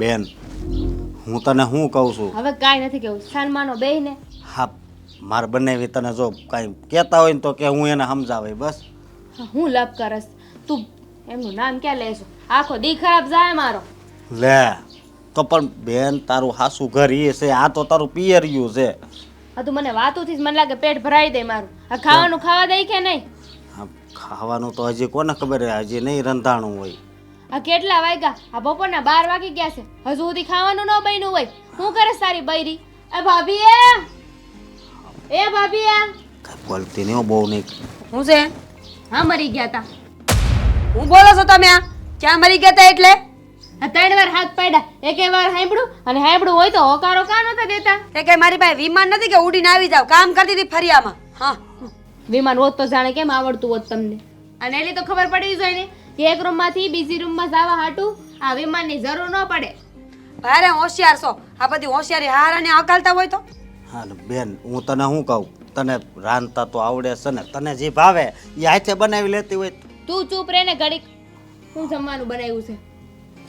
બેન હું તને શું કહું છું? હવે કાંઈ નથી કેવું સન્માનો બે ને હા મારે બંને તને જો કાંઈ કહેતા હોય ને તો કે હું એને સમજાવે બસ. હું લપ કરસ. તું એમનું નામ ક્યાં લેશો? આખો દી ખરાબ જાય મારો. લે તો પણ બેન તારું હાસું ઘર એ છે આ તો તારું પિયરિયું છે. હા તું મને વાતોથી જ મને લાગે પેટ ભરાઈ દે મારું. આ ખાવાનું ખાવા દે કે નહીં? ખાવાનું તો હજી કોને ખબર હજી નહીં રંધાણું હોય. આ કેટલા વાગ્યા? આ બપોરના બાર વાગી ગયા છે. હજુ સુધી ખાવાનું ન બન્યું હોય. શું કરે સારી બૈરી? એ ભાભી એ! એ ભાભી એ! બોલતી નહીં બહુ નહીં. હું છે? હા મરી ગયા તા. હું બોલો છો તમે આ? ક્યાં મરી ગયા તા એટલે? આ ત્રણ વાર હાથ પાડ્યા. એક વાર હાંભળું અને હાંભળું હોય તો હોકારો કા નતા દેતા? તે કે મારી પાસે વિમાન નથી કે ઉડીને આવી જાવ. કામ કરતી હતી ફરિયામાં. હા. વિમાન હોત તો જાણે કેમ આવડતું હોત તમને? અને એની તો ખબર પડી જોઈએ ને. કે એક રૂમમાંથી બીજી રૂમમાં જવા હાટું આ વિમાનની જરૂર ન પડે. ભારે હોશિયાર છો. આ બધી હોશિયારી હારાને અકાલતા હોય તો? હા બેન હું તને શું કહું? તને રાંધતા તો આવડે છે ને તને જે ભાવે એ હાથે બનાવી લેતી હોય તું. ચૂપ રહે ને ઘડીક. હું જમવાનું બનાવ્યું છે?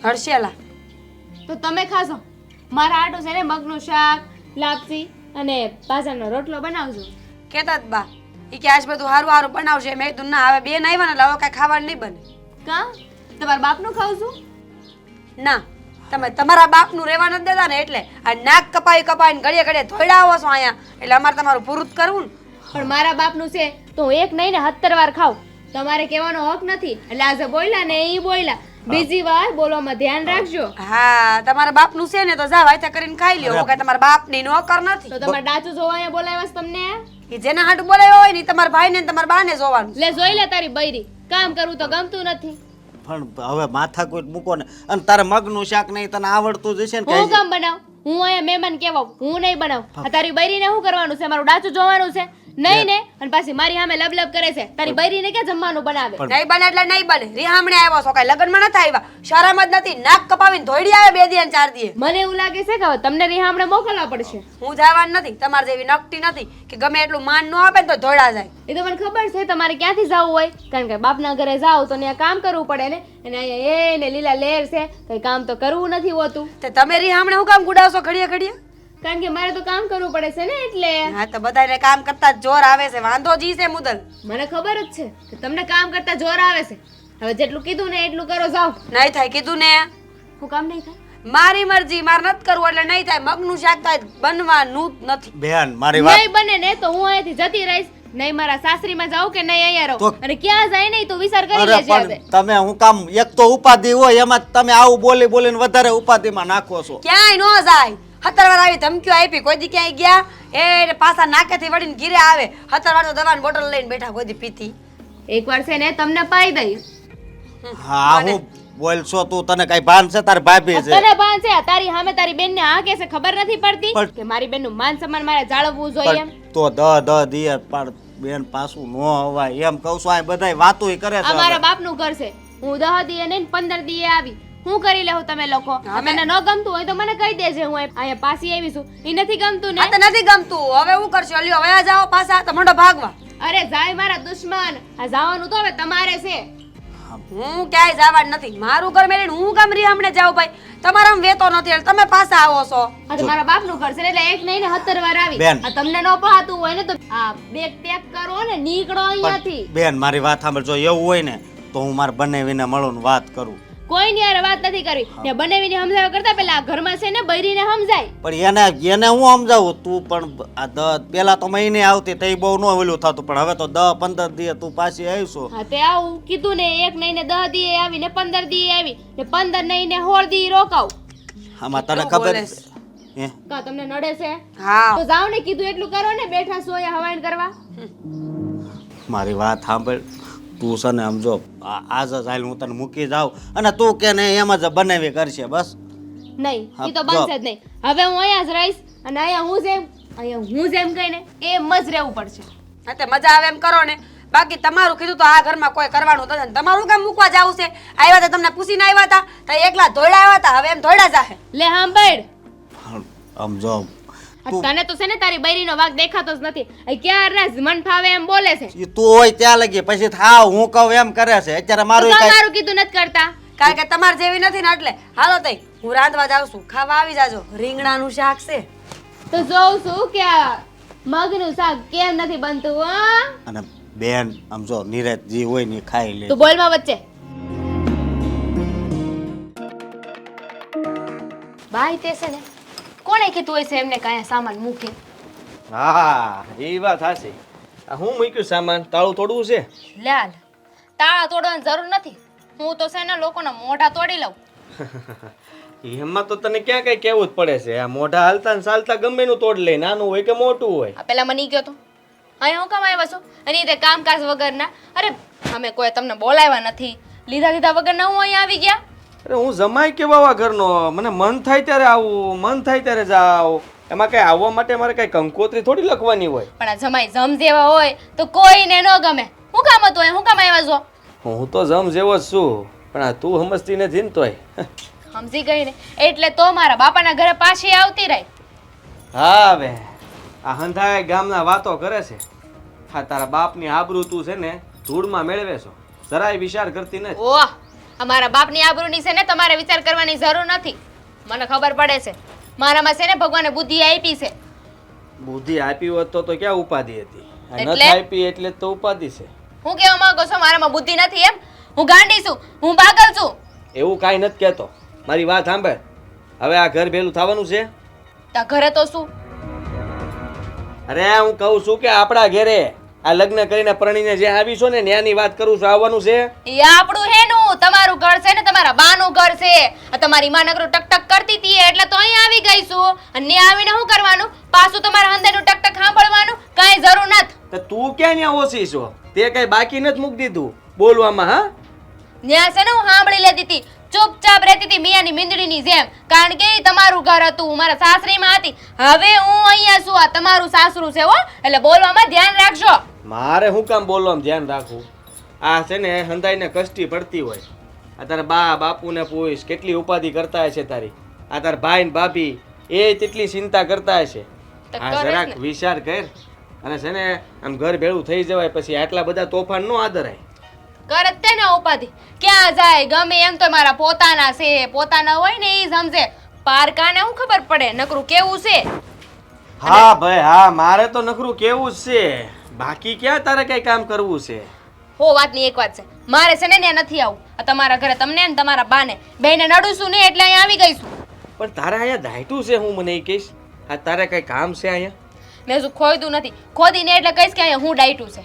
હર્ષેલા. તો તમે ખાશો મારા આટો છે ને મગનું શાક લાપસી અને બાજરાનો રોટલો બનાવજો. કેતા જ બા. ઈ કે આજ બધું હારું સારું બનાવશે મેં કીધું ના હવે બેન આવ્યા ને લાવો કાંઈ ખાવાનું નહીં બને. કા? તમારા બાપનું ખાવ છું? ના તમે તમારા બાપનું રહેવા નથી દેતા ને એટલે આ નાક કપાઈ કપાઈને ઘડીએ ઘડીએ ધોઈડા આવો છો અહીંયા. એટલે અમારે તમારું પૂરું જ કરવું ને. પણ મારા બાપનું છે તો હું એક નહીં ને સત્તર વાર ખાવ તમારે કહેવાનો હક નથી. એટલે આજે બોલ્યા ને એ બોલ્યા. બીજી વાર બોલવામાં ધ્યાન રાખજો. હા તમારા બાપનું છે ને તો જાવ વાયતા કરીને ખાઈ લ્યો. કે તમારા બાપની નોકર નથી. તો તમારે ડાચું જોવા અહીંયા બોલાવ્યા તમને? એ જેના હાટ બોલાવ્યો હોય ને તમારા ભાઈ ને તમારા બાને જોવાનું લે જોઈ લે તારી બૈરી. કામ કરવું તો ગમતું નથી. પણ હવે માથાકૂટ મૂકો ને. અને તારે મગનું શાક નહીં તને આવડતું જ હશે ને હું કામ બનાવ? હું અહીંયા મહેમાન કેવા હું નહીં બનાવ. આ તારી બૈરીને શું કરવાનું છે? મારું ડાચું જોવાનું છે? નહીં ને અને પાછી મારી સામે લબ લબ કરે છે. તારી બૈરીને કે જમવાનું બનાવે? નહીં બને એટલે નહીં બને. રીહામણે આવ્યો છો. કાંઈ લગ્નમાં નથી આવ્યા? શરમ જ નથી નાક કપાવીને ધોઈડી આવે બે દિયે ચાર દિયે મને એવું લાગે છે કે હવે તમને રિહામણે મોકલવા પડશે. હું જવાનું નથી. તમારે જેવી નકટી નથી કે ગમે એટલું માન ન આપે ને તો ધોળા જાય. એ તો મને ખબર છે તમારે ક્યાંથી જવું હોય? કારણ કે બાપના ઘરે જાવ તો ત્યાં કામ કરવું પડે ને. અને અહીંયા એ ને લીલા લેર છે કઈ કામ તો કરવું નથી હોતું. તમે તમે રીહામણે હું કામ ગુડાવશો ઘડીએ ઘડીએ? કારણ કે મારે તો કામ કરવું પડે છે ને એટલે હા તો બધાને કામ કરતા જોર આવે છે. વાંધો જી છે મુદલ. મને ખબર જ છે કે તમને કામ કરતા જોર આવે છે. હવે જેટલું કીધું ને એટલું કરો જાઓ. નહીં થાય કીધું ને. હું કામ નહીં થાય? મારી મરજી માર નત કરવું એટલે નહીં થાય. મગનું શાક થાય બનવાનું નથી. બેન મારી વાત નહીં બને ને તો હું અહીંથી જતી રહીશ. નહીં મારા સાસરીમાં જાઉં કે નહીં અહીંયા રહો. અને ક્યાં જાય નહીં તો વિચાર કરી લેજે હવે. તમે હું કામ એક તો ઉપાધિ હોય એમાં તમે આવું બોલી બોલીને વધારે ઉપાધિમાં નાખો છો. ક્યાંય ન જાય. હતર વાર આવી ધમકીઓ આપી. કોઈ દી ક્યાંય ગયા? એ પાછા નાકેથી વળીને ગીરે આવે. હતરવાર તો દવાની બોટલ લઈને બેઠા કોઈ દી પીતી. એકવાર છે ને તમને પાઈ દઈ. હા હું બોલશો તું તને કઈ ભાન છે? તારી ભાભી છે. તને ભાન છે? તારી સામે તારી બેન ને આ કે છે ખબર નથી પડતી? કે મારી બેનનું માન સન્માન મારે જાળવવું જોઈએ એમ? તો દ દ દીએ પણ બેન પાછું નો હવાય એમ કહું છું આ બધાય વાતોય કરે છે અમારા બાપનું ઘર છે. હું દહ દિયે નહીં ને પંદર દિયે આવી. હું કરી લેવું તમે લોકો? અમે- ન ગમતું હોય તો મને કહી દેજે હું અહીંયા પાછી આવી છું. એ નથી ગમતું ને? તો નથી ગમતું. હવે હું કરશો? લ્યો હવે આ જાઓ પાછા તમારો ભાગવા. અરે જાય મારા દુશ્મન. આ જવાનું તો હવે તમારે છે. હું ક્યાંય જવા નથી. મારું ઘર મેળીને હું કામ રી હમણે જાઉં ભાઈ? તમારા વેતો નથી એટલે તમે પાછા આવો છો. આ તો મારા બાપનું ઘર છે એટલે એક નહીં ને સત્તર વાર આવી. આ તમને ન પહાતું હોય ને તો આ બેગ પેક કરો ને નીકળો અહીંયાથી. બેન મારી વાત સાંભળ જો એવું હોય ને તો હું મારે બંને મળું મળો વાત કરું. કોઈ ની વાત નથી કરવી. ને બનાવીને સમજાવ્યા કરતા પેલા આ ઘરમાં છે ને બૈરીને સમજાય. પણ એને એને હું સમજાવું? તું પણ આ દ પેલા તો મહિને આવતી તઈ બહુ ન ઓલું થતું પણ હવે તો દ પંદર દિવસ તું પાછી આવીશું. હા તે આવું કીધું ને એક નહીં ને દહ દી આવી ને પંદર દી આવી ને પંદર નહીં ને સોળ દી રોકાવ. આમાં તને ખબર હે? કા તમને નડે છે? હા. તો જાવ ને કીધું એટલું કરો ને બેઠા સોયા હવાઈન કરવા. મારી વાત સાંભળ. તું છે ને જો આ- આજ જ હાલ હું તને મૂકી જાઉં અને તું કે ને એમ જ બનાવી કરશે બસ. નહીં એ તો બનશે જ. નહીં. હવે હું અહીંયા જ રહીશ અને અહીંયા હું જેમ અહીંયા હું જેમ કહીને એમ જ રહેવું પડશે. હા તે મજા આવે એમ કરો ને. બાકી તમારું કીધું તો આ ઘરમાં કોઈ કરવાનું નથી ને તમારું કામ મૂકવા જાવું છે? આવ્યા હતા તમને પૂછીને આવ્યા હતા. તો એકલા ધોળા આવ્યા હતા. હવે એમ ધોળા જાહે. લે સાંભળ. આમ આ તને તો છે ને તારી બૈરીનો વાગ દેખાતો જ નથી. આ ક્યારના મન ફાવે એમ બોલે છે? એ તું હોય ત્યાં લગી પછી થાવ હું કહું એમ કરે છે. અત્યારે મારું મારું કીધું નથી કરતા. કારણ કે તમારે જેવી નથી ને એટલે. હાલો તઈ હું રાંધવા જાઉં છું. ખાવા આવી જાજો. રીંગણાનું શાક છે. તો જોઉં છું કે આ મગનું શાક કેમ નથી બનતું હો? અને બેન આમ જો નિરાત જે હોય ને એ ખાઈ લે તું બોલમાં વચ્ચે. બાય તે છે ને કોણે કીધું હોય છે એમને કાંઈ સામાન મૂકે હા એ વાત હાચી. હું મૂક્યું સામાન? તાળું તોડવું છે? લાલ. તાળા તોડવાની જરૂર નથી. હું તો છે ને લોકોના મોઢા તોડી લઉં. એમાં તો તને ક્યાં કઈ કેવું જ પડે છે. આ મોઢા હાલતા ને ચાલતા ગમે નું તોડ લે. નાનું હોય કે મોટું હોય. આ પેલા મને ઈ ગયો તો. અહીં હું કામ આવ્યા છો અને તે કામકાજ વગરના. અરે અમે કોઈ તમને બોલાવ્યા નથી. લીધા લીધા વગરના હું અહીંયા આવી ગયા? અરે હું જમાય કેવા ઘરનો? મને મન થાય ત્યારે આવું મન થાય ત્યારે જાઓ. એમાં કઈ આવવા માટે મારે કઈ કંકોત્રી થોડી લખવાની હોય? પણ આ જમાઈ જમ જેવા હોય તો કોઈને ન ગમે. હું કામ હતું હું કામ આવ્યા છો? હું તો જમ જેવો જ છું પણ આ તું સમજતી નથી ને તોય. સમજી ગઈ ને? એટલે તો મારા બાપાના ઘરે પાછી આવતી રહી. હા બે આ હંધાય ગામના વાતો કરે છે. હા તારા બાપની આબરૂ તું છે ને ધૂળમાં મેળવે છો. જરાય વિચાર કરતી નથી. ઓહ અમારા બાપની આબરૂની છે ને તમારે વિચાર કરવાની જરૂર નથી. મને ખબર પડે છે. મારામાં છે ને ભગવાને બુદ્ધિ આપી છે. બુદ્ધિ આપી હોત તો તો ક્યાં ઉપાધિ હતી? એટલે? આપી એટલે તો ઉપાધિ છે. હું કેવા માંગો છો મારામાં બુદ્ધિ નથી એમ. હું ગાંડી છું હું પાગલ છું. એવું કાંઈ નથી કહેતો. મારી વાત સાંભળ. હવે આ ઘર ભેલું થવાનું છે? તા ઘરે તો શું? અરે હું કહું છું કે આપણા ઘેરે આ લગ્ન કરીને પરણીને જે આવીશું ને ન્યાની વાત કરું છું આવવાનું છે? એ આપણું હેનું તમારું ઘર છે ને તમારા બાનું ઘર છે. આ તમારી માં નગરું ટક ટક કરતી હતી એટલે તો અહીં આવી ગઈ છું. અને આવીને શું કરવાનું? પાછું તમારા હંદેનું ટક ટક સાંભળવાનું? કાંઈ જરૂર નથી. તો તું ક્યાં ન્યા ઓછી છો? તે કઈ બાકી નથી મૂકી દીધું બોલવામાં હા? ન્યા છે ને હું સાંભળી લેતી હતી ચૂપચાપ રહેતી હતી મિયાની મીંદડીની જેમ. કારણ કે તમારું ઘર હતું હું મારા સાસરીમાં હતી. હવે હું અહીંયા છું આ તમારું સાસરું છે હો. એટલે બોલવામાં ધ્યાન રાખજો. મારે શું કામ બોલવામાં ધ્યાન રાખવું? આ છે ને હંધાઈને કષ્ટી પડતી હોય. આ તારા બા બાપુને પૂછ કેટલી ઉપાધિ કરતા હશે તારી? આ તારા ભાઈ ને ભાભી એ તેટલી ચિંતા કરતા હશે. આ જરાક વિચાર કર. અને છે ને આમ ઘર ભેળું થઈ જવાય પછી આટલા બધા તોફાન નો આદરાય. કરે તે ને ઉપાધિ. ક્યાં જાય ગમે એમ તો મારા પોતાના છે. પોતાના હોય ને એ સમજે. પારકાને શું ખબર પડે નકરું કેવું છે? હા ભાઈ હા મારે તો નકરું કેવું છે. બાકી ક્યાં તારે કઈ કામ કરવું છે? હો વાત નહીં એક વાત છે. મારે છે ને ત્યાં નથી આવું. આ તમારા ઘરે તમને ને તમારા બાને. બેને નડું છું ને એટલે અહીંયા આવી ગઈ છું. પણ તારા અહીંયા ધાયટું છે હું મને એ કહીશ. આ તારે કઈ કામ છે અહીંયા? મેં શું ખોદું નથી. ખોદીને એટલે કહીશ કે અહીંયા હું ડાયટું છે.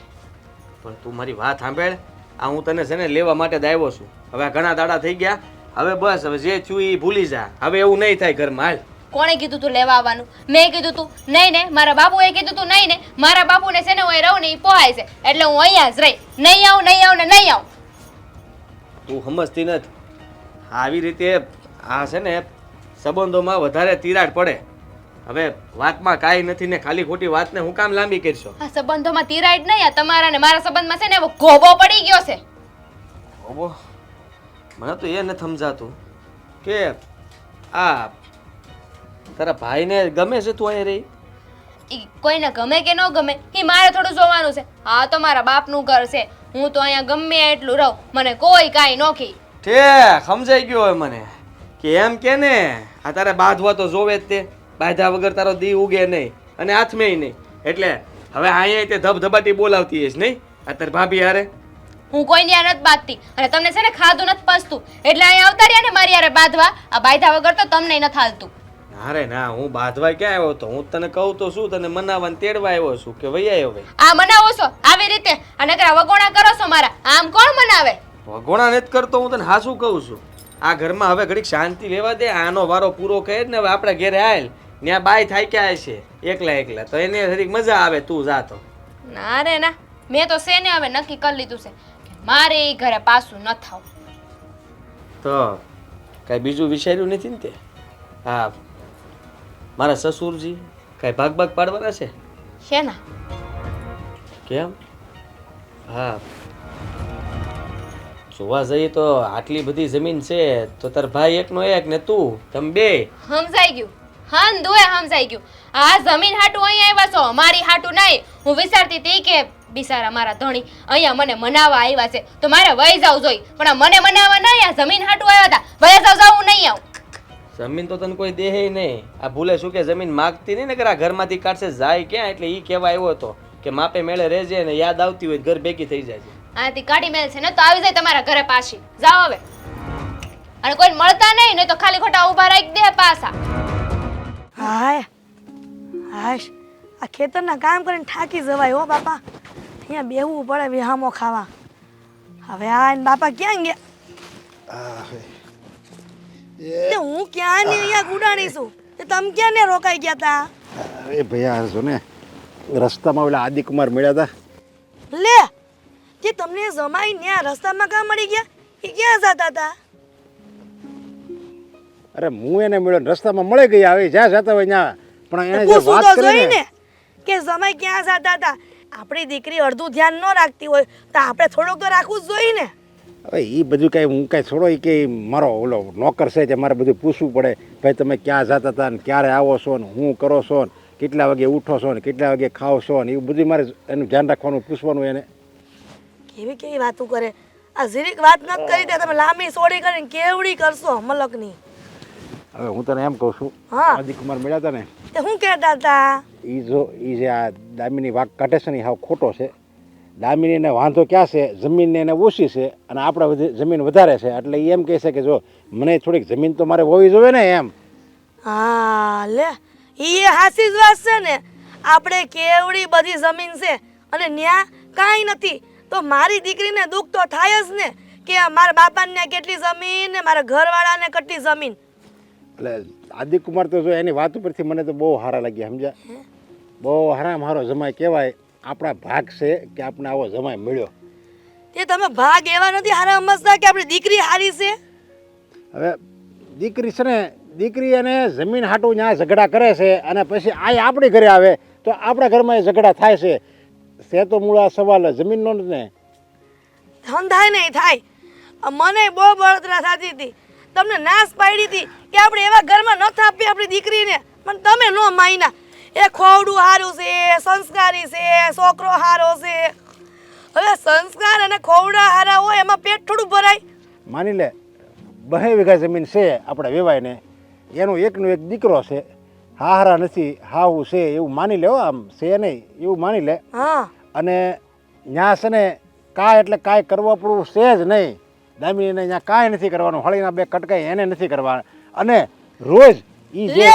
પણ તું મારી વાત સાંભળ. આ હું તને છે ને લેવા માટે દાવ્યો છું. હવે ઘણા દાડા થઈ ગયા. હવે બસ હવે જે છું એ ભૂલી જા. હવે એવું નહીં થાય ઘરમાં હાલ. કોણે કીધું તું લેવા આવવાનું? મેં કીધું તું નહીં ને મારા બાબુએ કીધું તું નહીં ને મારા બાબુને છે ને હું રહું ને એ પોહાય છે. એટલે હું અહીંયા જ રહી. નહીં આવું નહીં આવું ને નહીં આવું. તું સમજતી નથી. આવી રીતે આ છે ને સંબંધોમાં વધારે તિરાડ પડે. હવે વાતમાં કાંઈ નથી ને ખાલી ખોટી વાતને હું કામ લાંબી કરશો? આ સંબંધોમાં તિરાડ નહીં આ તમારા ને મારા સંબંધમાં છે ને એવો ગોબો પડી ગયો છે. ગોબો મને તો એ નથી સમજાતું કે આ તારા ભાઈને ગમે છે તું અહીં રહી? ઈ કોઈને ગમે કે ન ગમે એ મારે થોડું જોવાનું છે. આ તો મારા બાપનું ઘર છે. હું તો અહીંયા ગમે એટલું રહું. મને કોઈ કાંઈ નોખી. ઠેક સમજાઈ ગયો હોય મને. કે એમ કે ને આ તારે બાંધવા તો જોવે જ તે. બાંધ્યા વગર તારો દી ઉગે નહીં અને હાથમેય નહીં. એટલે હવે અહીંયા તે ધબધબાટી બોલાવતી હશ નહીં? આ તારી ભાભી હારે? હું કોઈને યાર નથી બાંધતી. અને તમને છે ને ખાધું નથી પસતું એટલે અહીંયા આવતા રહ્યા ને મારી યારે બાંધવા. આ બાંધ્યા વગર તો તમને નથી હાલતું. અરે ના હું બાંધવા ક્યાં આવ્યો તો? હું તને કહું તો શું? તને મનાવવા ને તેડવા આવ્યો છું કે વૈયા આવ્યો ભાઈ આ મનાવો છો આવી રીતે? અને કરા વગોણા કરો છો મારા? આમ કોણ મનાવે? વગોણા નથી કરતો હું તને હાસું કહું છું. આ ઘરમાં હવે ઘડીક શાંતિ લેવા દે આનો વારો પૂરો કહે જ ને હવે આપણા ઘેરે આવેલ ત્યાં બાય થાય ક્યાં છે? એકલા એકલા. તો એને ઘડીક મજા આવે તું જા તો. ના રે ના મેં તો સેને હવે નક્કી કરી લીધું છે કે મારે એ ઘરે પાછું ન થાવ. તો કાંઈ બીજું વિચાર્યું નથી ને તે? હા મારા સસુરજી કાંઈ ભાગ ભાગ પાડવાના છે? શેના? કેમ? હા. જોવા જઈએ તો આટલી બધી જમીન છે તો તાર ભાઈ એકનો એક ને તું તમે બે. સમજાઈ ગયું. હન દુએ સમજાઈ ગયું. આ જમીન હાટું અહીંયા આવ્યા છો મારી હાટું નહીં. હું વિચારતી હતી કે બિસારા મારા ધણી અહીંયા મને મનાવવા આવ્યા છે તો મારે વહી જાવ જોઈ પણ આ મને મનાવવા નહીં આ જમીન હાટું આવ્યા હતા. વહી જાવ જાવ હું નહીં આવું. જમીન તો તને કોઈ દેહે નહીં. આ ભૂલે શું કે જમીન માગતી નહીં ને કે આ ઘરમાંથી કાઢશે જાય ક્યાં? એટલે એ કહેવા આવ્યો હતો કે માપે મેળે રહેજે ને યાદ આવતી હોય ઘર ભેગી થઈ જાય છે. આથી કાઢી મેળ છે ને તો આવી જાય તમારા ઘરે પાછી. જાઓ હવે. અને કોઈ મળતા નહીં ને તો ખાલી ખોટા ઊભા રાખી દે પાછા. હાય. હાશ આ ખેતરના કામ કરીને થાકી જવાય હો બાપા. અહીંયા બેહવું પડે વિહામો ખાવા. હવે આ બાપા ક્યાં ગયા? તે હું ક્યાં ને અહીંયા ગુડાણી છું? તે તમે ક્યાં ને રોકાઈ ગયા તા? અરે ભૈયા હસો ને? રસ્તામાં ઓલા આદિકુમાર મળ્યા હતા લે તે તમને જમાઈ ને રસ્તામાં કાં મળી ગયા? એ ક્યાં જતા હતા અરે હું એને મળ્યો રસ્તામાં મળી ગયા હવે જ્યાં જતા હોય ત્યાં. પણ એને જે વાત કરી ને. ને કે જમાઈ ક્યાં જતા હતા આપણી દીકરી અડધું ધ્યાન ન રાખતી હોય તો આપણે થોડુંક તો રાખવું જ જોઈએ ને. હવે એ બધું કાંઈ હું કાંઈ છોડો એ કે મારો ઓલો નોકર છે તે મારે બધું પૂછવું પડે ભાઈ તમે ક્યાં જતા હતા ને ક્યારે આવો છો ને હું કરો છો ને કેટલા વાગે ઉઠો છો ને કેટલા વાગે ખાઓ છો ને? એવું બધું મારે એનું ધ્યાન રાખવાનું પૂછવાનું એને. કેવી કેવી વાતો કરે? આ ઝીરીક વાત ન કરી દે તમે લાંબી સોડી કરીને કેવડી કરશો મલકની? હવે હું તને એમ કહું છું હા. કુમાર મળ્યા હતા ને? તે શું કહેતા હતા એ જો એ જે આ દામિની વાક કાઢે છે ને હાવ ખોટો છે. દામિનીને વાંધો ક્યાં છે? જમીનને એને ઓછી છે અને આપણે બધી જમીન વધારે છે. એટલે એ એમ કહે છે કે જો મને થોડીક જમીન તો મારે હોવી જોઈએ ને એમ. હા લે. એ હાસી જ વાત છે ને. આપણે કેવડી બધી જમીન છે અને ન્યા કાંઈ નથી. તો મારી દીકરીને દુઃખ તો થાય જ ને કે મારા બાપાને કેટલી જમીન ને મારા ઘરવાળાને કેટલી જમીન. એટલે આદિકુમાર તો જો એની વાત ઉપરથી મને તો બહુ સારા લાગ્યા સમજ્યા? બહુ હારા હારો જમાય કહેવાય. આપણા ભાગ છે કે આપણે આવો જમાય મળ્યો. તે તમે ભાગ એવા નથી હારા સમજતા કે આપણી દીકરી હારી છે? હવે દીકરી છે ને દીકરી અને જમીન હાટું ત્યાં ઝઘડા કરે છે અને પછી આ આપણી ઘરે આવે તો આપણા ઘરમાં એ ઝઘડા થાય છે. છે તો મૂળ આ સવાલ જમીનનો જ ને. ધંધાય નહીં થાય. મને બહુ બળતરા થતી હતી. તમને નાશ પાડી હતી કે આપણે એવા ઘરમાં ન થાપીએ આપણી દીકરીને. પણ તમે નો માયના એ ખોવડું સારું છે સંસ્કારી છે છોકરો સારો છે. હવે સંસ્કાર અને ખોવડા સારા હોય એમાં પેટ થોડું ભરાય. માની લે બહે વીઘા જમીન છે આપણે વેવાયને એનો એકનો એક દીકરો છે હારા નથી હાવું છે એવું માની લે હો આમ છે નહીં એવું માની લે. હા. અને ત્યાં છે ને કાંઈ એટલે કાંઈ કરવા પડવું છે જ નહીં. દામિનીને ત્યાં કાંઈ નથી કરવાનું હળીના બે કટકાઈ એને નથી કરવાના. અને રોજ એ જે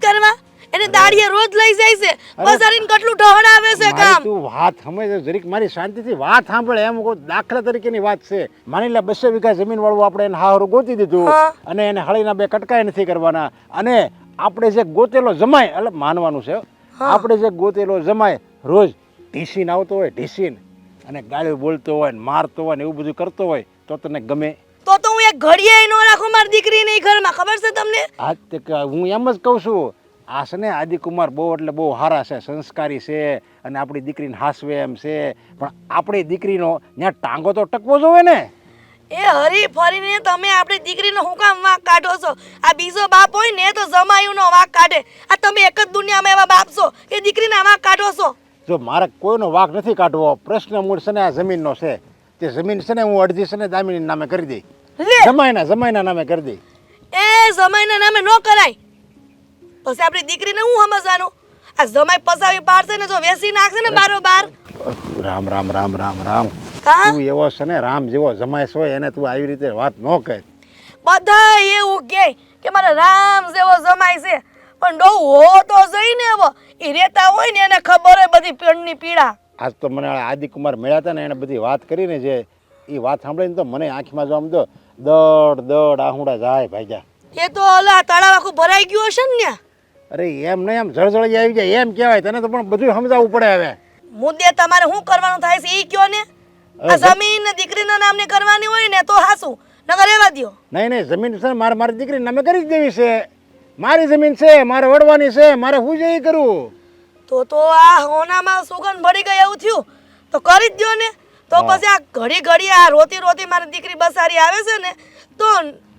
કરવા. એને દાડીએ રોજ લઈ જાય છે. બસારીને કેટલું આવે છે કામ? તું વાત સમજે જરીક મારી શાંતિથી વાત સાંભળ એમ કો દાખલા તરીકેની વાત છે. માની લે બસો વીઘા જમીન વાળું આપણે એને હારું ગોતી દીધું અને એને હળીના બે કટકાય નથી કરવાના. અને આપણે જે ગોતેલો જમાય એટલે માનવાનું છે આપણે જે ગોતેલો જમાય રોજ ઢીસીને આવતો હોય ઢીસીને. અને ગાળ્યો બોલતો હોય ને મારતો હોય ને એવું બધું કરતો હોય તો તને ગમે. તો તો હું એક ઘડીએ નો રાખું મારી દીકરીને ઈ ઘરમાં. ખબર છે તમને? તે હું એમ જ કહું છું. આ છે ને આદિકુમાર બહુ એટલે બહુ સારા છે સંસ્કારી છે અને આપણી દીકરીને હાસવે એમ છે. પણ આપણી દીકરીનો ત્યાં ટાંગો તો ટકવો જોવે ને. એ હરી ફરીને તમે આપણી દીકરીનો હું કામ વાંક કાઢો છો? આ બીજો બાપ હોય ને તો જમાયુનો વાંક કાઢે. આ તમે એક જ દુનિયામાં એવા બાપ છો કે દીકરીના વાંક કાઢો છો? જો મારે કોઈનો વાક નથી કાઢવો પ્રશ્ન મૂળ છે ને આ જમીનનો છે. તે જમીન છે ને હું અડધી છે ને દામિની નામે કરી દઈ. લે! જમાયના જમાયના નામે કરી દઈ. એ જમાઈના નામે ન કરાય. પછી આપણી દીકરીને હું સમજવાનું? આ જમાઈ પસાવી પાડશે ને જો વેસી નાખશે ને બારો બાર રામ રામ રામ રામ. રામ તું એવો છે ને રામ જેવો જમાઈ હોય એને તું આવી રીતે વાત ન કહે બધા એવું કહે કે મારા રામ જેવો જમાય છે. પણ ડો હો તો જઈને હવે એ રેતા હોય ને એને ખબર હોય બધી પેણની પીડા. આજ તો મને આદિકુમાર મળ્યા હતા ને એને બધી વાત કરીને જે એ વાત સાંભળીને તો મને આંખમાં જો આમ તો દડ દડ આહુડા જાય ભાઈજા એ તો ઓલા તળાવ આખું ભરાઈ ગયું હશે ને અરે એમ નહીં આમ જળજળી આવી જાય એમ કહેવાય. તને તો પણ બધું સમજાવવું પડે હવે. મુદ્દે તમારે શું કરવાનું થાય છે? એ કયો ને? આ જમીન દીકરીના નામની કરવાની હોય ને તો હાસું. નગર રહેવા દ્યો. નહીં નહીં જમીન છે મારે મારી દીકરી નામે કરી જ દેવી છે. મારી જમીન છે મારે વડવાની છે મારે હું જે કરવું તો તો આ હોનામાં સુગંધ ભળી ગઈ એવું થયું. તો કરી જ દ્યો ને. તો પછી આ ઘડી ઘડી આ રોતી રોતી મારી દીકરી બસારી આવે છે ને તો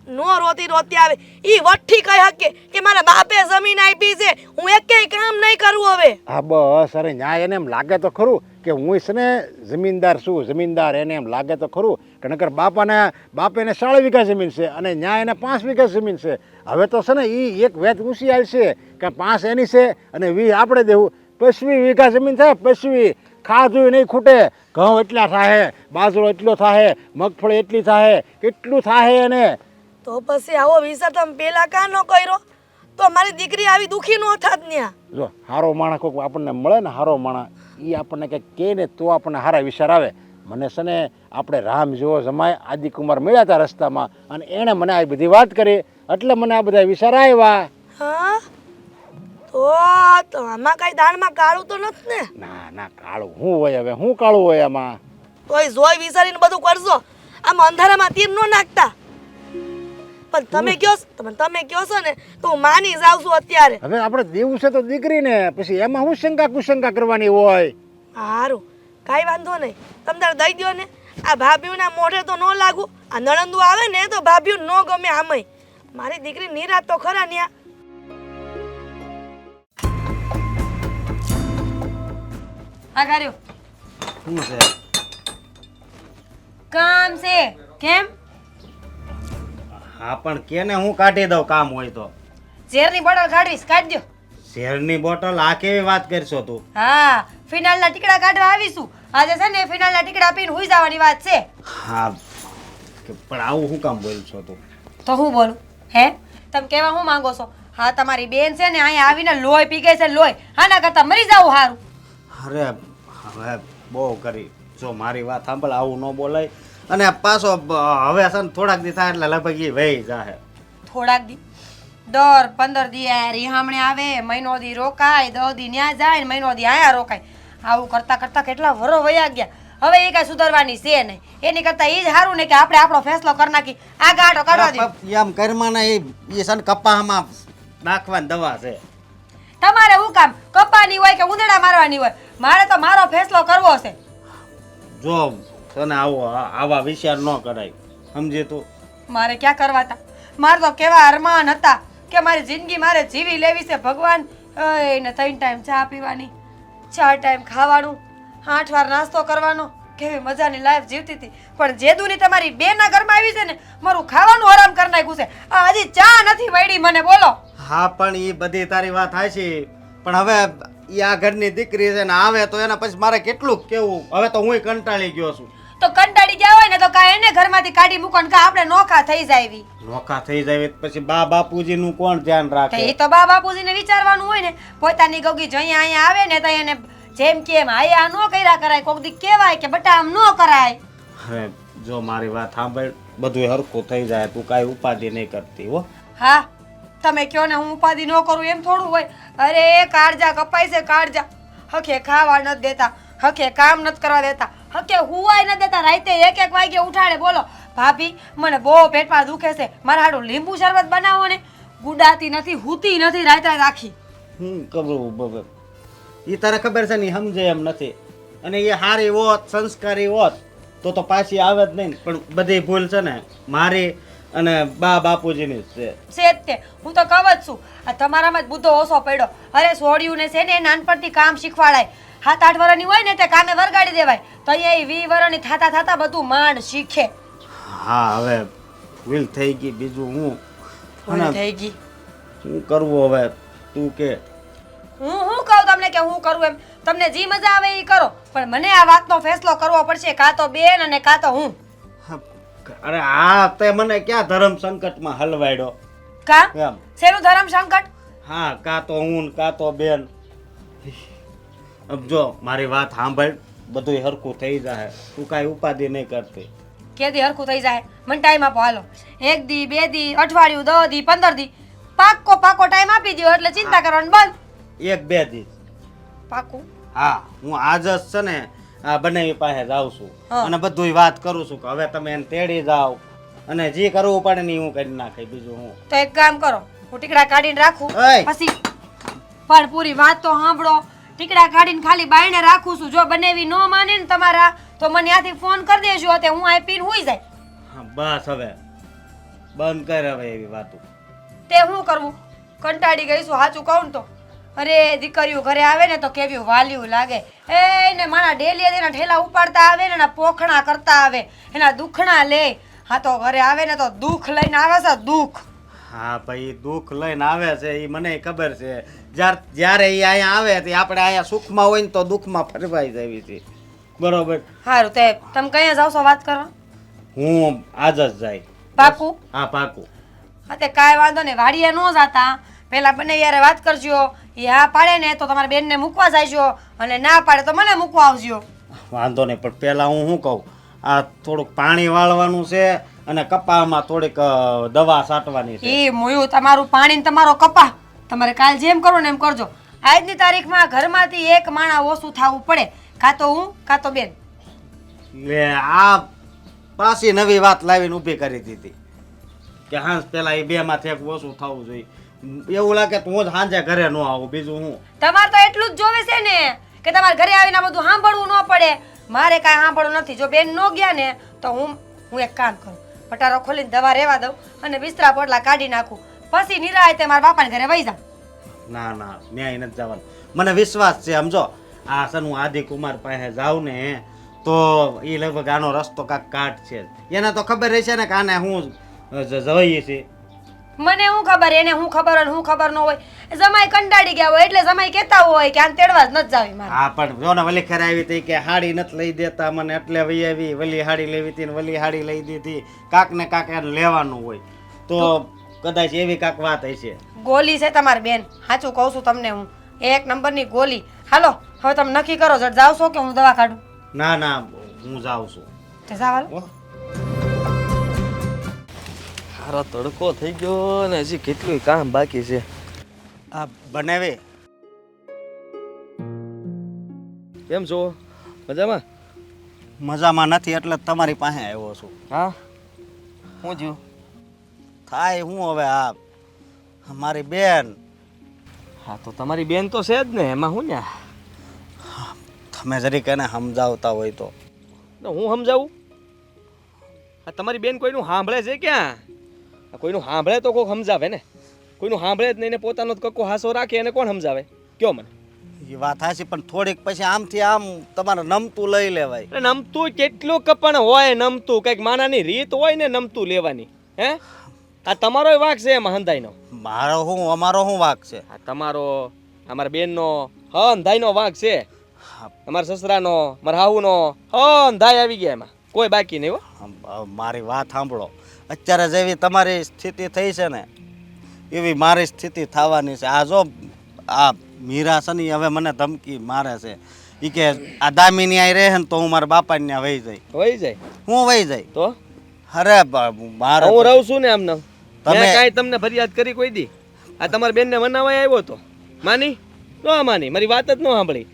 નો રોતી રોતી આવે. ઈ વઠ્ઠી કહી હકે કે મારા બાપે જમીન આપી છે. હું એકેય કામ નહીં કરું હવે. હા બસ, અરે ન્યાય એને એમ લાગે તો ખરું કે હું છે ને જમીનદાર છું, જમીનદાર એને એમ લાગે તો ખરું કે નકર બાપાને બાપે એને સાડા વીઘા જમીન છે અને ન્યાય એને પાંચ વીઘા જમીન છે. હવે તો છે ને એ એક વેત ઊંચી આવશે કે પાંચ એની છે અને વી આપણે દેવું. પચવી વીઘા જમીન થાય પચવી ખાધું નહીં ખૂટે. ઘઉં એટલા થાય બાજરો એટલો થાય મગફળી એટલી થાય કેટલું થાય એને? તો પછી આવો વિચાર તમે પેલા કાં ન કર્યો? તો મારી દીકરી આવી દુખી નો થાત ન્યા. જો હારો માણસ કોઈક આપણને મળે ને હારો માણસ એ આપણને કંઈક કહે ને તો આપણને હારા વિચાર આવે. મને છે ને આપણે રામ જેવો જમાય આદિકુમાર મળ્યા હતા રસ્તામાં અને એણે મને આ બધી વાત કરી. એટલે મને આ બધા વિચાર આવ્યા. હા? તો તો આમાં કઈ દાણમાં કાળું તો નથી ને? ના ના કાળું શું હોય હવે? શું કાળું હોય આમાં? તોય જોઈ વિચારીને બધું કરશો આમ અંધારામાં તીર ન નાખતા. પણ તમે કયો તમે તમે કયો છો ને તો હું માની જાઉં છું અત્યારે. હવે આપણે દેવું છે તો દીકરીને પછી એમાં શું શંકા કુશંકા કરવાની હોય? હારું કાંઈ વાંધો નહીં. તમે તારે દઈ દ્યો ને. આ ભાભીઓના મોઢે તો ન લાગુ આ નણંદુ આવે ને તો ભાભીઓ ન ગમે આમય. મારી દીકરી નિરાત તો ખરા ન્યા. આ કર્યો શું છે? કામ છે. કેમ? હા પણ કેને હું કાઢી દઉં કામ હોય તો? ઝેરની બોટલ કાઢવીશ કાઢ દો શેરની બોટલ આ કેવી વાત કરશો તું? હા ફિનાલના ટીકડા કાઢવા આવીશું. આજે છે ને ફિનાલના ટીકડા પીને હુઈ જવાની વાત છે. હા કે પણ આવું શું કામ બોલ છો તું? તો હું બોલું? હે? તમે કેવા હું માંગો છો? હા તમારી બેન છે ને અહીંયા આવીને લોહી પી ગઈ છે લોહી. આના કરતા મરી જાવ સારું અરે હવે બહુ કરી. જો મારી વાત સાંભળ આવું ન બોલાય. અને પાછો હવે છે ને થોડાક દી થાય એટલે લગભગ એ વહી જાહે. થોડાક દી? દર પંદર દી આ રિહામણે આવે મહિનો દી રોકાય દસ દી ન્યા જાય ને મહિનો દી આયા રોકાય. આવું કરતા કરતા કેટલા વરો વયા ગયા. હવે એ કઈ સુધારવાની છે નહીં. એની કરતા એ જ સારું ને કે આપણે આપણો ફેસલો કરી નાખી આ ગાંઠો કાઢવા દે. આમ કર્મના એ એ સન કપાહમાં કપામાં નાખવાની દવા છે. તમારે શું કામ? કપાની હોય કે ઉંદડા મારવાની હોય? મારે તો મારો ફેસલો કરવો છે. જો તને આવો આવા વિચાર ન કરાય. સમજે તું? મારે ક્યાં કરવા હતા મારે તો કેવા અરમાન હતા કે મારી જિંદગી મારે જીવી લેવી છે ભગવાન. એને ત્રણ ટાઈમ ચા પીવાની ચાર ટાઈમ ખાવાનું આઠ વાર નાસ્તો કરવાનો. કેવી મજાની લાઈફ જીવતી હતી. પણ જે દુની તમારી બેના ઘરમાં આવી છે ને મારું ખાવાનું આરામ કરી નાખ્યું છે. આ હજી ચા નથી મળી મને બોલો. હા પણ એ બધી તારી વાત થાય છે પણ હવે એ આ ઘરની દીકરી છે ને આવે તો એના પછી મારે કેટલું કેવું? હવે તો હું કંટાળી ગયો છું. તો કંટાળી ગયા હોય ને તો કાંઈ એને ઘરમાંથી કાઢી મૂકો ને કાં આપણે નોખા થઈ જાયવી. નોખા થઈ જાય પછી બા બાપુજી નું કોણ ધ્યાન રાખે? એ તો બા બાપુજીને વિચારવાનું હોય ને પોતાની ગોગી જઈ અહીંયા આવે ને તો એને જેમ કે એમ આયા ન કર્યા કરાય. કોક દી કહેવાય કે બટા આમ ન કરાય. હવે જો મારી વાત સાંભળ બધું હરખું થઈ જાય તું કાંઈ ઉપાધિ નહીં કરતી હો. હા તમે કયો ને હું ઉપાધિ ન કરું એમ થોડું હોય. અરે કાળજા કપાય છે કાળજા. હકે ખાવા નથી દેતા હકે કામ નથી કરવા દેતા. હકે હુવાય ન દેતા રાતે એક એક વાગે ઉઠાડે બોલો ભાભી મને બહુ પેટમાં દુખે છે. મારા હાડું લીંબુ શરબત બનાવો ને. ગુડાતી નથી હુતી નથી રાતે રાખી. હું કરું બબર એ તારે ખબર છે ને સમજે એમ નથી. અને એ હારી હોત સંસ્કારી હોત તો તો પાછી આવે જ નહીં પણ બધી ભૂલ છે ને મારી અને બા બાપુજીની છે. છે જ તે. હું તો કહું જ છું આ તમારામાં જ બુદ્ધો ઓછો પડ્યો. અરે સોડિયું ને છે ને નાનપણથી કામ શીખવાડાય. સાત આઠ વર્ષની હોય ને તે કામે વરગાડી દેવાય. તો અહીંયા એ વી વર્ષની થાતા થાતા બધું માંડ શીખે. હા હવે ભૂલ થઈ ગઈ બીજું હું? ભૂલ અને થઈ ગઈ. શું કરવું હવે? તું કે. હું હું કહું તમને કે હું કરું એમ? તમને જે મજા આવે એ કરો પણ મને આ વાતનો ફેસલો કરવો પડશે કાં તો બેન અને કાં તો હું. અરે આ તે મને ક્યાં ધર્મ સંકટમાં હલવાડ્યો? કા? શેનું ધર્મ સંકટ? હા કાં તો હું કાં તો બેન. જો મારી વાત સાંભળ બધું હરખું થઈ જાય તું કાંઈ ઉપાધિ નહીં કરતી કેદી હરખું થઈ જાય મને ટાઈમ આપો હાલો એક દી બે દી અઠવાડિયું દસ દી પંદર દી પાકો પાકો ટાઈમ આપી દો એટલે ચિંતા કરવાનું બંધ. એક બે દી. પાકું? હા હું આજ જ છે ને આ બંને પાસે જાઉં છું. અને બધું વાત કરું છું કે હવે તમે એને તેડી જાઓ. અને જે કરવું પડે ને હું કરી નાખી બીજું હું. તો એક કામ કરો હું ટીકડા કાઢીને રાખું. પછી પણ પૂરી વાત તો સાંભળો. ટીકડા કાઢીને ખાલી બાયણે રાખું છું. જો બનેવી ન માને ને તમારા તો મને ત્યાંથી ફોન કરી દેજો તે હું આ પીને હુઈ જાય. હા, બસ હવે. બંધ કર હવે એવી વાતો. તે શું કરવું કંટાળી ગઈ છું સાચું કહું ને તો. અરે દીકરીઓ ઘરે આવે ને તો કેવી વાલ્યું લાગે. એ ને મારા ડેલી એના ઠેલા ઉપાડતા આવે ને એના પોખણા કરતા આવે એના દુખણા લે. હા તો ઘરે આવે ને તો દુઃખ લઈને આવે છે દુઃખ. હા ભાઈ દુઃખ લઈને આવે છે એ મને ખબર છે. જ્યારે એ અહીંયા આવે તે આપણે અહીંયા સુખમાં હોય ને તો દુઃખમાં ફરવાઈ જવી છે. બરોબર? સારું તે તમે કયા જાવ છો વાત કરવા? હું આજ જ જાય. પાકું? હા પાકું. હા તે કાંઈ વાંધો નહીં વાડીએ ન જાતા. પહેલા બંને યારે વાત કરજો. એ હા પાડે ને તો તમારા બેનને મૂકવા જાયજો અને ના પાડે તો મને મૂકવા આવજો. વાંધો નહીં પણ પહેલાં હું શું કહું? આ થોડુંક પાણી વાળવાનું છે અને કપામાં થોડીક દવા છાંટવાની છે. એ મોયું તમારું પાણી ને તમારો કપા. તમારે કાલ જેમ કરો ને એમ કરજો. આજની તારીખમાં ઘરમાંથી એક માણા ઓછું થવું પડે. કાં તો હું કાં તો બેન. લે આ પાછી નવી વાત લાવીને ઊભી કરી દીધી. કે હાંસ પેલા એ બે માંથી એક ઓછું થવું જોઈએ. એવું લાગે તો હું જ સાંજે ઘરે ન આવું બીજું હું? તમારે તો એટલું જ જોવે છે ને કે તમારે ઘરે આવીને બધું સાંભળવું ન પડે. મારે કાંઈ સાંભળવું નથી. જો બેન ન ગયા ને તો હું હું એક કામ કરું. પટારો ખોલીને દવા રહેવા દઉં અને બિસ્તરા પોટલા કાઢી નાખું. પછી નિરાય તે મારા બાપાને ઘરે વહી જા. ના ના ન્યાય નથી જવાનું. મને વિશ્વાસ છે સમજો. આ સન હું આદિકુમાર પાસે જાઉં ને તો એ લગભગ આનો રસ્તો કાંક કાટ છે. એને તો ખબર રહેશે ને કે આને હું જવાઈએ છીએ. મને હું ખબર એને હું ખબર હોય હું ખબર ન હોય. જમાઈ કંટાળી ગયા હોય એટલે જમાઈ કહેતા હોય કે આને તેડવા જ નથી જાવી મારે. હા પણ જો ને વલી ખરા આવી હતી કે હાડી નથી લઈ દેતા મને એટલે વહી આવી વલી હાડી લેવી હતી ને વલી હાડી લઈ દીધી. કાક ને કાક એને લેવાનું હોય. તો કદાચ એવી કાક વાત હશે. ગોલી છે તમારી બેન. સાચું કહું છું તમને હું. એક નંબરની ગોલી. હાલો હવે તમે નક્કી કરો જટ જાવ છો કે હું દવા કાઢું? ના ના હું જાઉં છું. તે જાવ. હારો તડકો થઈ ગયો ને હજી કેટલું કામ બાકી છે. આ બનાવે. કેમ છો? મજામાં? મજામાં નથી એટલે જ તમારી પાસે આવ્યો છું. હા? હું થયું? થાય હું હવે આ મારી બેન. હા તો તમારી બેન તો છે જ ને એમાં હું ને તમે જરીક એને સમજાવતા હોય તો. હું સમજાવું? આ તમારી બેન કોઈનું સાંભળે છે ક્યાં? કોઈનું સાંભળે તો કોઈક સમજાવે ને. કોઈનું સાંભળે જ નહીં ને પોતાનો કક્કો હાસો રાખે એને કોણ સમજાવે? કયો મને? એ વાત હાચી પણ થોડીક પછી આમથી આમ તમારે નમતું લઈ લેવાય. નમતું કેટલું કપણ હોય નમતું. કંઈક માનાની રીત હોય ને નમતું લેવાની. હે? આ તમારો વાક છે એમાં હંધાઈનો. મારો હું અમારો શું વાક છે? આ તમારો અમારા બેનનો હંધાઈનો વાક છે. હા, અમારા સસરાનો મારા હાહુનો હંધાઈ આવી ગયા એમાં. કોઈ બાકી નહીં હો. મારી વાત સાંભળો. અત્યારે જેવી તમારી સ્થિતિ થઈ છે ને એવી મારી સ્થિતિ થવાની છે. આ જો આ મીરા છે ને હવે મને ધમકી મારે છે. એ કે આ દામિની આઈ રહે ને તો હું મારા બાપાને ત્યાં વહી જાય વહી જાય? હું વહી જાય? તો? અરે મારે હું રહું છું ને આમને. તમે- કાંઈ તમને ફરિયાદ કરી કોઈ દી? આ તમારા બેનને મનાવાય આવ્યો તો. માની? ન માની? મારી વાત જ ન સાંભળી.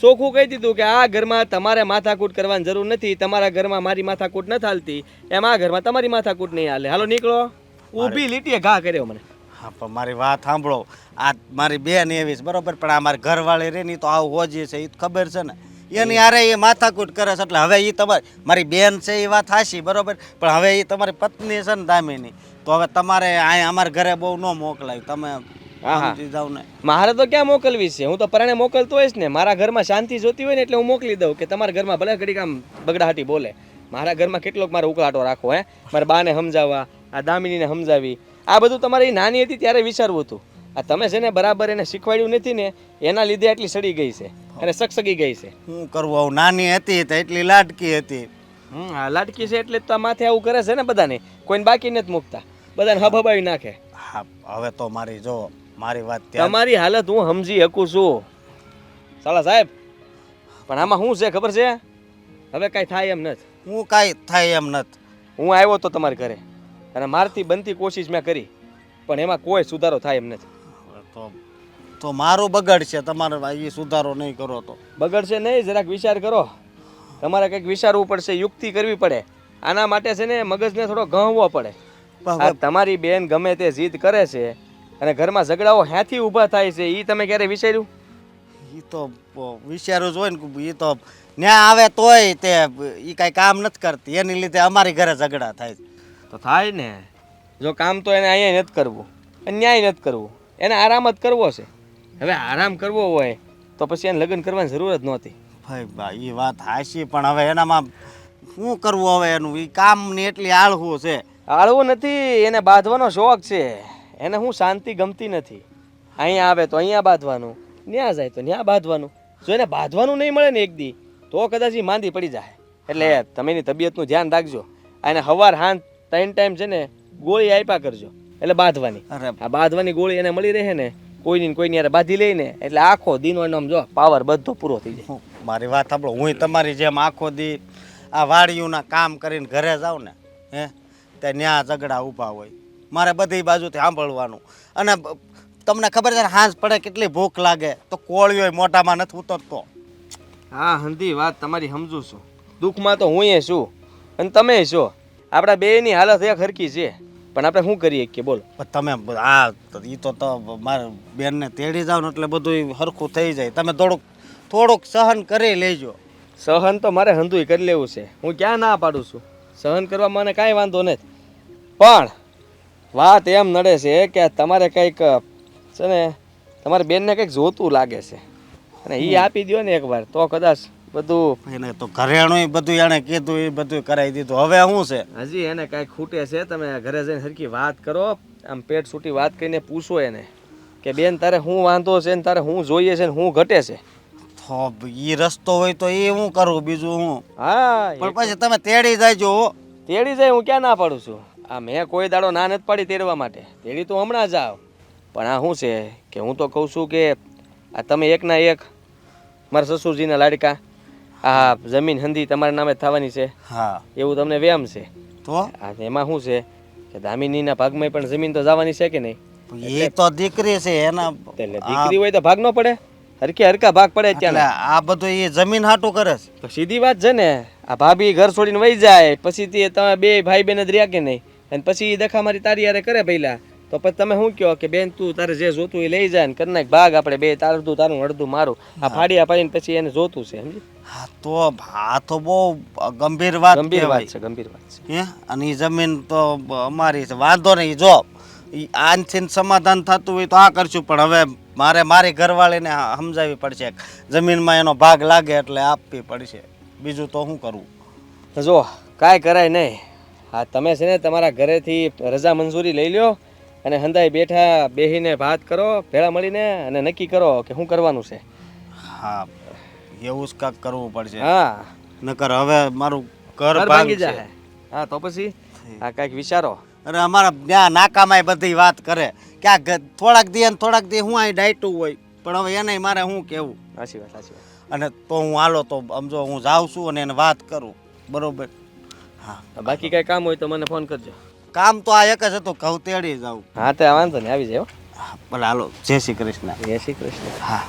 સોખું કહી દીધું કે આ ઘરમાં તમારે માથાકૂટ કરવાની જરૂર નથી. તમારા ઘરમાં મારી માથાકૂટ નથી હાલતી એમ આ ઘરમાં તમારી માથાકૂટ નહીં હાલે. હાલો નીકળો. ઊભી લીટીએ ઘા કર્યો મને. હા પણ મારી વાત સાંભળો. આ મારી બેન એવી છે બરોબર? પણ આ મારી ઘરવાળી રે તો આવું હોજી છે એ ખબર છે ને. એની આરે એ માથાકૂટ કરે છે એટલે હવે એ તમારી મારી બેન છે એ વાત હાશી બરોબર? પણ હવે એ તમારી પત્ની છે ને દામિની. તો હવે તમારે અહીંયા અમારા ઘરે બહુ ન મોકલાય. તમે હા, હા. સમજી જાવ ને. મારે તો ક્યાં મોકલવી છે? હું તો પરાણે મોકલતો હોઈશ ને. મારા ઘરમાં શાંતિ જોતી હોય ને એટલે હું મોકલી દઉં કે તમારા ઘરમાં ભલે ઘડી કામ બગડાહાટી બોલે. મારા ઘરમાં કેટલોક મારે ઉકળાટો રાખવો હે. મારા બાને સમજાવવા આ દામિનીને સમજાવી. આ બધું તમારે નાની હતી ત્યારે વિચારવું હતું. આ તમે છે ને બરાબર એને શીખવાડ્યું નથી ને એના લીધે એટલી સડી ગઈ છે અને સકસગી ગઈ છે. શું કરવું આવું નાની હતી તો એટલી લાટકી હતી. હમ આ લાટકી છે એટલે તો માથે આવું કરે છે ને બધાને. કોઈને બાકી નથી મૂકતા. બધાને હબહબાવી નાખે. હા હવે તો મારી જો મારી વાત તમારી હાલત હું સમજી શકું છું. સાલા સાહેબ પણ આમાં શું છે ખબર છે? હવે કાંઈ થાય એમ નથી. હું કાંઈ થાય એમ નથી. હું આવ્યો તો તમારે ઘરે. અને મારથી બનતી કોશિશ મેં કરી પણ એમાં કોઈ સુધારો થાય એમ નથી. તો તો મારું બગડશે તમારે એ સુધારો નહીં કરો તો. બગડશે નહીં જરાક વિચાર કરો. તમારે કંઈક વિચારવું પડશે યુક્તિ કરવી પડે. આના માટે છે ને મગજને થોડો ઘઉંવો પડે. આ તમારી બેન ગમે તે જીદ કરે છે અને ઘરમાં ઝઘડાઓ હેથી ઊભા થાય છે એ તમે ક્યારે વિચાર્યું? એ તો વિચાર્યું જ હોય ને એ તો ન્યા આવે તોય તે એ કાંઈ કામ નથી કરતી એની લીધે અમારી ઘરે ઝઘડા થાય તો થાય ને. જો કામ તો એને અહીંયા નથી કરવું ન્યાય નથી કરવું એને આરામ જ કરવો છે. હવે આરામ કરવો હોય તો પછી એને લગ્ન કરવાની જરૂર જ નહોતી. ભાઈ ભાઈ એ વાત હાશી પણ હવે એનામાં શું કરવું હવે એનું? એ કામની એટલી આળહું છે. આળવું નથી એને બાંધવાનો શોખ છે. એને હું શાંતિ ગમતી નથી. અહીંયા આવે તો અહીંયા બાંધવાનું ત્યાં જાય તો ત્યાં બાંધવાનું. જો એને બાંધવાનું નહીં મળે ને એક દી તો કદાચ એ માંદી પડી જાય. એટલે તમે એની તબિયતનું ધ્યાન રાખજો. અને હવાર હાંજ ત્રણ ટાઈમ છે ને ગોળી આપ્યા કરજો. એટલે બાંધવાની. આ બાંધવાની ગોળી એને મળી રહે ને કોઈની ને કોઈની યારે બાંધી લઈને એટલે આખો દીનો એનો જો પાવર બધો પૂરો થઈ જાય. મારી વાત સાંભળો હું તમારી જેમ આખો દી આ વાડીઓના કામ કરીને ઘરે જાઉં ને હે? તે ન્યા ઝઘડા ઊભા હોય. મારે બધી બાજુથી સાંભળવાનું. અને તમને ખબર છે હાંસ પડે કેટલી ભૂખ લાગે તો કોળીઓ મોઢામાં નથી ઉતરતો. હા હંધી વાત તમારી સમજુ છું. દુઃખમાં તો હું છું. અને તમે છો. આપણા બેની હાલત એક હરખી છે. પણ આપણે શું કરીએ કે બોલો. પણ તમે આ એ તો મારા બેનને તેડી જાવ ને એટલે બધું હરખું થઈ જાય. તમે થોડુંક થોડુંક સહન કરી લેજો. સહન તો મારે હંધુય કરી લેવું છે. હું ક્યાં ના પાડું છું? સહન કરવા મને કાંઈ વાંધો નથી. પણ વાત એમ નડે છે કે તમારે કંઈક છે ને તમારી બેનને કંઈક જોતું લાગે છે. અને એ આપી દો ને એકવાર તો કદાચ બધું એને તો ઘરેણું બધું એને કીધું એ બધું કરાવી દીધું. હવે શું છે? હજી એને કાંઈક ખૂટે છે તમે ઘરે જઈને સરખી વાત કરો. આમ પેટ છૂટી વાત કરીને પૂછો એને કે બેન તારે શું વાંધો છે ને તારે શું જોઈએ છે ને શું ઘટે છે? તો એ રસ્તો હોય તો એ હું કરું બીજું હું? હા પણ પછી તમે તેડી જાય જો તેડી જાય હું ક્યાં ના પાડું છું? આ મેં કોઈ દાડો ના નથી પાડી તેડવા માટે. તેડી તો હમણાં જ આવ. પણ આ શું છે કે હું તો કહું છું કે આ તમે એકના એક મારા સસુરજીના લાડકા આ જમીન હંધી તમારા નામે થવાની છે. હા. એવું તમને વ્યામ છે. તો? એમાં શું છે કે દામિનીના ભાગમાં પણ જમીન તો જવાની છે કે નહીં? એ તો દીકરી છે એના એટલે દીકરી હોય તો ભાગ ન પડે. હરખે હરકા ભાગ પડે ત્યાં. આ બધું એ જમીન હાટું કરે છે. તો સીધી વાત છે ને આ ભાભી ઘર છોડીને વહી જાય પછી તે તમે બે ભાઈ બેન જ રહ્યા કે નહીં? અને પછી દખા મારી તારી યારે કરે પહેલા તો પછી તમે શું કહો કે બેન તું તારે જે જોતું એ લઈ જાય ને કરી નાખ ભાગ આપણે બે તારું તારું અડધું મારું. આ ફાડિયા પાડીને પછી એને જોતું છે સમજી? હા તો આ તો બહુ ગંભીર વાત ગંભીર વાત છે ગંભીર વાત છે. હે? અને એ જમીન તો અમારી છે. વાંધો નહીં જો. આનથી સમાધાન થતું હોય તો આ કરશું પણ હવે મારે મારી ઘરવાળીને સમજાવવી પડશે જમીનમાં એનો ભાગ લાગે એટલે આપવી પડશે. બીજું તો શું કરવું જો કાંઈ કરાય નહીં. હા તમે છે ને તમારા ઘરેથી રજા મંજૂરી લઈ લ્યો અને હંદાઈ બેઠા બેહીને વાત કરો ભેળા મળીને અને નક્કી કરો કે શું કરવાનું છે. હા એવું જ કાંઈક કરવું પડશે. હા. નકર હવે મારું ઘર ભાંગી જાય હા તો પછી આ કાંઈક વિચારો. અરે અમારા ત્યાં નાકામાં બધી વાત કરે. કે આ થોડાક દી અને થોડાક દી હું અહીં ડાયટું હોય પણ હવે એને મારે શું કહેવું સાચી વાત સાચી વાત. અને તો હું હાલો તો સમજો હું જાઉં છું અને એને વાત કરું. બરોબર? હા. બાકી કઈ કામ હોય તો મને ફોન કરજો. કામ તો આ એક જ હતું કહું તેડી જાઉં. હા તે વાંધો નહીં આવી જાય ભલે હાલો જય શ્રી કૃષ્ણ. જય શ્રી કૃષ્ણ. હા.